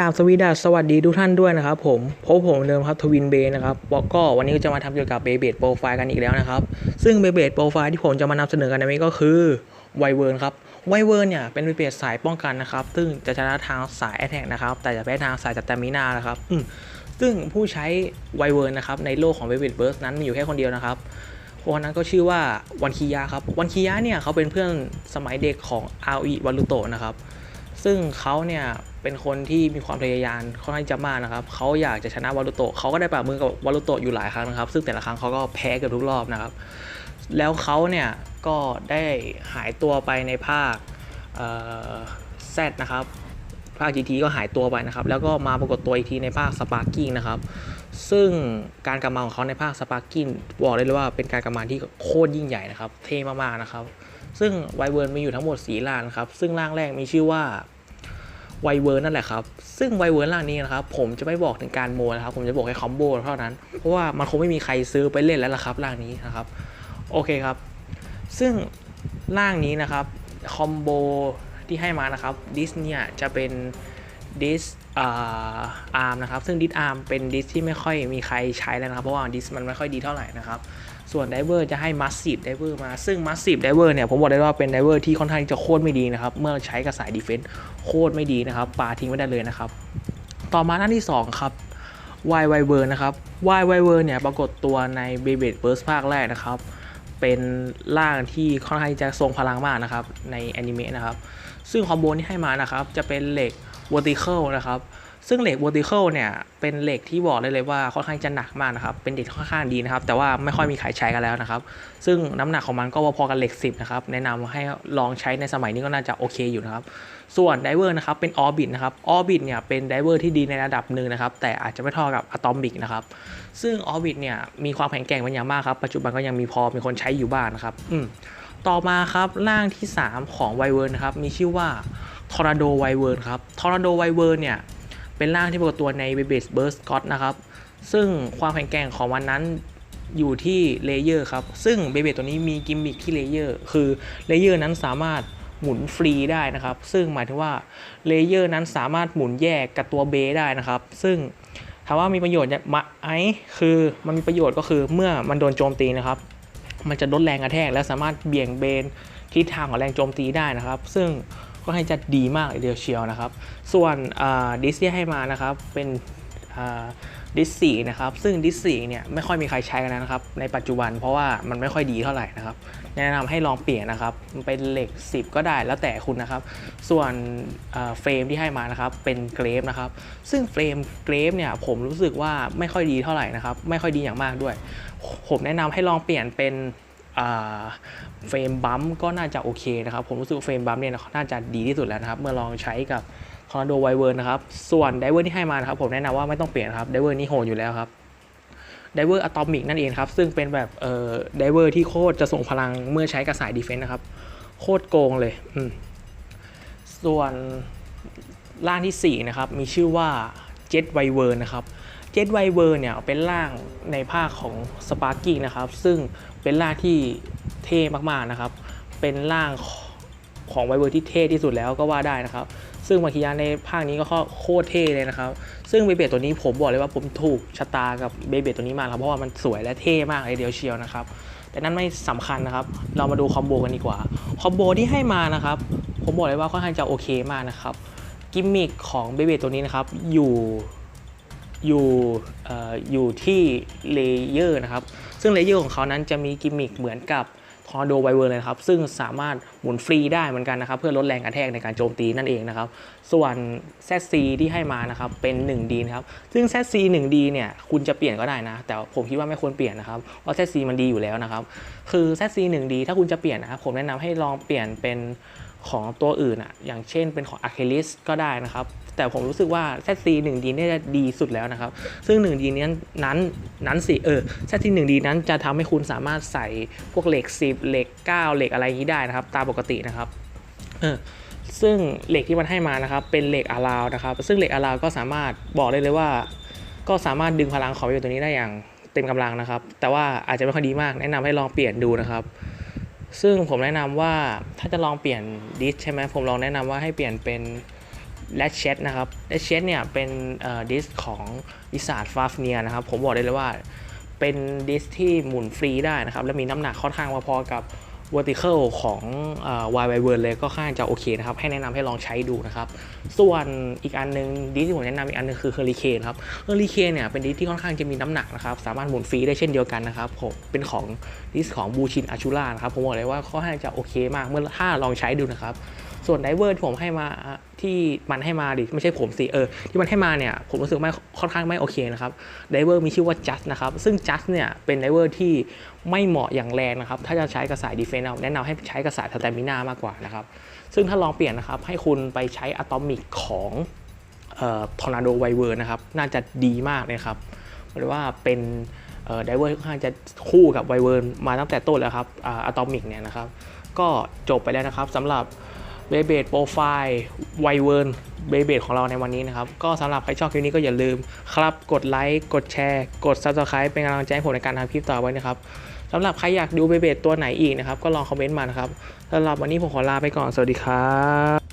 ราบสวีดัสสวัสดีทุกท่านด้วยนะครับผมพบผมเดิมครับทวินเบนะครับก็วันนี้ก็จะมาทำเกี่ยวกับเบเบดโปรไฟล์กันอีกแล้วนะครับ ซึ่งเบเบดโปรไฟล์ที่ผมจะมานำเสนอกันในวันนี้ก็คือไวเวิร์นครับไวเวิร์นเนี่ยเป็นเบเบดสายป้องกันนะครับ ซึ่งจะชนะทางสายแอตแทกนะครับ แต่จะแพ้ทางสายจัตตามินานะครับอืซึ่งผู้ใช้ไวเวิร์นนะครับในโลกของเบเบดเบิร์สนั้นมีอยู่แค่คนเดียวนะครับคนนั้นก็ชื่อว่าวันคียาครับวันคียาเนี่ยเขาเป็นเพื่อนสมัยเด็กของอาอีวารุโตะนะครับซึ่งเขาเนี่ย เป็นคนที่มีความพยายามค่อนข้างจะมากนะครับเขาอยากจะชนะวารุโตะเขาก็ได้ปรับมือกับวารุโตะอยู่หลายครั้งนะครับ ซึ่งแต่ละครั้งเขาก็แพ้เกือบทุกรอบนะครับ แล้วเขาเนี่ยก็ได้หายตัวไปในภาคแซดนะครับ ภาค GT ก็หายตัวไปนะครับ แล้วก็มาปรากฏตัวอีกทีในภาคสปาร์กิ้งนะครับ ซึ่งการกลับมาของเขาในภาคสปาร์กิ้งบอกได้เลยว่าเป็นการกลับมาที่โคตรยิ่งใหญ่นะครับ เท่มากๆนะครับ ซึ่งไวเวิร์นมีอยู่ทั้งหมด 4 ร่างนะครับ ซึ่งร่างแรกมีชื่อว่า ไวเวิร์นนั่นแหละครับ ซึ่งไวเวิร์นร่างนี้นะครับ ผมจะไม่บอกถึงการโมนะครับ ผมจะบอกแค่คอมโบเท่านั้น เพราะว่ามันคงไม่มีใครซื้อไปเล่นแล้วล่ะครับร่างนี้นะครับ โอเคครับ ซึ่งร่างนี้นะครับคอมโบที่ให้มานะครับดิสเนี่ยจะเป็นดิสอาร์มนะครับ ซึ่งดิสอาร์มเป็นดิสที่ไม่ค่อยมีใครใช้แล้วนะครับ เพราะว่าดิสมันไม่ค่อยดีเท่าไหร่นะครับ ส่วนไดเวอร์จะให้มัสซีฟไดเวอร์มา ซึ่งมัสซีฟไดเวอร์เนี่ย ผมบอกได้ว่าเป็นไดเวอร์ที่ค่อนข้างจะโคตรไม่ดีนะครับ เมื่อใช้กับสายดีเฟนส์โคตรไม่ดีนะครับ ปาทิ้งไม่ได้เลยนะครับ ต่อมาหน้าที่ 2 ครับ Y Y w o r นะครับ Y Y w o r เวอร์เนี่ยปรากฏตัวใน b e y b l a d e Burst ภาคแรกนะครับ เป็นร่างที่ค่อนข้างจะทรงพลังมากนะครับ ในแอนิเมะนะครับ ซึ่งคอมโบที่ให้มานะครับ จะเป็นเหล็ก vertical นะครับ ซึ่งเหล็ก vertical เนี่ยเป็นเหล็กที่บอกได้เลยว่าค่อนข้างจะหนักมากนะครับ เป็นเหล็กค่อนข้างดีนะครับ แต่ว่าไม่ค่อยมีใครใช้กันแล้วนะครับ ซึ่งน้ำหนักของมันก็พอๆกับเหล็ก 10 นะครับ แนะนำให้ลองใช้ในสมัยนี้ก็น่าจะโอเคอยู่นะครับ ส่วนไดเวอร์นะครับเป็นออร์บิทนะครับออร์บิทเนี่ยเป็นไดเวอร์ที่ดีในระดับหนึ่งนะครับ แต่อาจจะไม่เท่ากับอะตอมิกนะครับ ซึ่งออร์บิทเนี่ยมีความแข็งแกร่งเป็นอย่างมากครับ ปัจจุบันก็ยังมีพอมีคนใช้อยู่บ้างนะครับ อืมต่อมาครับร่างที่ 3 ของไวเวิร์นนะครับมีชื่อว่าทอร์นาโดไวเวิร์นครับทอร์นาโดไวเวิร์นเนี่ย เป็นร่างที่ปรากฏตัวในเบเบสเบิร์สกอตนะครับ ซึ่งความแข็งแกร่งของมันนั้นอยู่ที่เลเยอร์ครับ ซึ่งเบเบตัวนี้มีกิมมิคที่เลเยอร์ คือเลเยอร์นั้นสามารถหมุนฟรีได้นะครับ ซึ่งหมายถึงว่าเลเยอร์นั้นสามารถหมุนแยกกับตัวเบได้นะครับ ซึ่งถามว่ามีประโยชน์ไหมไอคือมันมีประโยชน์ก็คือเมื่อมันโดนโจมตีนะครับ มันจะลดแรงกระแทกและสามารถเบี่ยงเบนทิศทางของแรงโจมตีได้นะครับ ซึ่ง ก็ให้จะดีมากเลยเดียวเชียวนะครับ ส่วนดิสที่ให้มานะครับเป็นดิสสีนะครับ ซึ่งดิสสีเนี่ยไม่ค่อยมีใครใช้กันนะครับ ในปัจจุบันเพราะว่ามันไม่ค่อยดีเท่าไหร่นะครับ แนะนำให้ลองเปลี่ยนนะครับมันเป็นเหล็ก 10 ก็ได้แล้วแต่คุณนะครับ ส่วนเฟรมที่ให้มานะครับเป็นเกรฟนะครับ ซึ่งเฟรมเกรฟเนี่ยผมรู้สึกว่าไม่ค่อยดีเท่าไหร่นะครับ ไม่ค่อยดีอย่างมากด้วย ผมแนะนำให้ลองเปลี่ยนเป็น เฟรมบัมก็น่าจะโอเคนะครับ ผมรู้สึกเฟรมบัมเนี่ยน่าจะดีที่สุดแล้วนะครับ เมื่อลองใช้กับคอร์โดไวเวิร์นะครับ ส่วนไดเวอร์ที่ให้มานะครับ ผมแนะนำว่าไม่ต้องเปลี่ยนครับไดเวอร์นี่โหดอยู่แล้วครับไดเวอร์อะตอมิกนั่นเองครับ ซึ่งเป็นแบบเอ่อไดเวอร์ที่โคตรจะส่งพลังเมื่อใช้กับสายดีเฟนต์นะครับ โคตรโกงเลยอืมส่วนร่างที่ 4 นะครับ มีชื่อว่าเจ็ตไวเวอร์นะครับ เจ็ตไวเวอร์เนี่ยเป็นร่างในภาคของสปาร์กิ้งนะครับ ซึ่งเป็นร่างที่เท่มากๆนะครับ เป็นร่างของไวเวอร์ที่เท่ที่สุดแล้วก็ว่าได้นะครับ ซึ่งมาคิยาในภาคนี้ก็โคตรเท่เลยนะครับ ซึ่งเบเบตตัวนี้ผมบอกเลยว่าผมถูกชะตากับเบเบตตัวนี้มากครับเพราะว่ามันสวยและเท่มากเลยเดียวเชียวนะครับ แต่นั่นไม่สำคัญนะครับ เรามาดูคอมโบกันดีกว่า คอมโบที่ให้มานะครับ ผมบอกเลยว่าค่อนข้างจะโอเคมากนะครับ กิมมิคของเบเบตตัวนี้นะครับ อยู่ อยู่ออยู่ที่เลเยอร์นะครับ ซึ่งเลเยอร์ของเขานั้นจะมีกิมมิคเหมือนกับทอร์โดไวเวอร์เลยครับ ซึ่งสามารถหมุนฟรีได้เหมือนกันนะครับ เพื่อลดแรงกระแทกในการโจมตีนั่นเองนะครับ ส่วน ZC ที่ให้มานะครับ เป็น 1D นะครับ ซึ่ง ZC 1D เนี่ยคุณจะเปลี่ยนก็ได้นะ แต่ผมคิดว่าไม่ควรเปลี่ยนนะครับ เพราะ ZC มันดีอยู่แล้วนะครับ คือ ZC 1D ถ้าคุณจะเปลี่ยนนะครับ ผมแนะนำให้ลองเปลี่ยนเป็นของตัวอื่นอะ อย่างเช่นเป็นของ a c h i l l e s ก็ได้นะครับ แต่ผมรู้สึกว่า ZC 1D เนี่ยจะดีสุดแล้วนะครับ ซึ่ง 1D นี้นั้นนั้นสิเออ ZC 1D นั้นจะทำให้คุณสามารถใส่พวกเหล็ก 10 เหล็ก 9 เหล็กอะไรอย่างนี้ได้นะครับ ตามปกตินะครับเออซึ่งเหล็กที่มันให้มานะครับ เป็นเหล็กอะลาวนะครับ ซึ่งเหล็กอะลาวก็สามารถบอกได้เลยว่า ก็สามารถดึงพลังของอยู่ตัวนี้ได้อย่างเต็มกำลังนะครับ แต่ว่าอาจจะไม่ค่อยดีมาก แนะนำให้ลองเปลี่ยนดูนะครับ ซึ่งผมแนะนำว่าถ้าจะลองเปลี่ยนดิสใช่ไหมผมลองแนะนำว่าให้เปลี่ยนเป็น และเชดนะครับและเชดเนี่ยเป็นดิสของวิสาดฟาฟเนียนะครับ ผมบอกได้เลยว่าเป็นดิสที่หมุนฟรีได้นะครับ และมีน้ำหนักค่อนข้างพอๆกับ vertical ของวายวเวิร์เลยก็ค่อนข้างจะโอเคนะครับ ให้แนะนำให้ลองใช้ดูนะครับ ส่วนอีกอันหนึงดิสที่ผมแนะนำอีกอันนึงคือเฮอริเคนครับเฮอริเคนเนี่ยเป็นดิสที่ค่อนข้างจะมีน้ำหนักนะครับ สามารถหมุนฟรีได้เช่นเดียวกันนะครับผมเป็นของดิสของบูชินอาชูล่านะครับ ผมบอกเลยว่าค่อนข้างจะโอเคมากเมื่อถ้าลองใช้ดูนะครับ ส่วนไดเวอร์ที่ผมให้มาที่มันให้มาดิไม่ใช่ผมสิเออที่มันให้มาเนี่ยผมรู้สึกไม่ค่อนข้างไม่โอเคนะครับไดเวอร์มีชื่อว่า just นะครับ ซึ่ง just เนี่ยเป็นไดเวอร์ที่ไม่เหมาะอย่างแรงนะครับ ถ้าจะใช้กระสายดีเฟนแนะนำให้ใช้กระสายสแตมิน่ามากกว่านะครับ ซึ่งถ้าลองเปลี่ยนนะครับ ให้คุณไปใช้อะตอมิกของทอร์นาโดไวเวอร์นะครับ น่าจะดีมากเลยครับหรือว่าเป็นไดเวอร์ค่อนข้างจะคู่กับไวเวอร์มาตั้งแต่ต้นแล้วครับอะตอมิกเนี่ยนะครับ ก็จบไปแล้วนะครับสำหรับ เบเบดโปรไฟล์ไวเวิร์นเบเบดของเราในวันนี้นะครับ ก็สำหรับใครชอบคลิปนี้ก็อย่าลืมครับ กดไลค์กดแชร์ กด Subscribe เป็นกำลังใจให้ผมในการทำคลิปต่อไปนะครับสำหรับใครอยากดูเบเบดตัวไหนอีกนะครับ ก็ลองคอมเมนต์มานะครับสำหรับวันนี้ผมขอลาไปก่อนสวัสดีครับ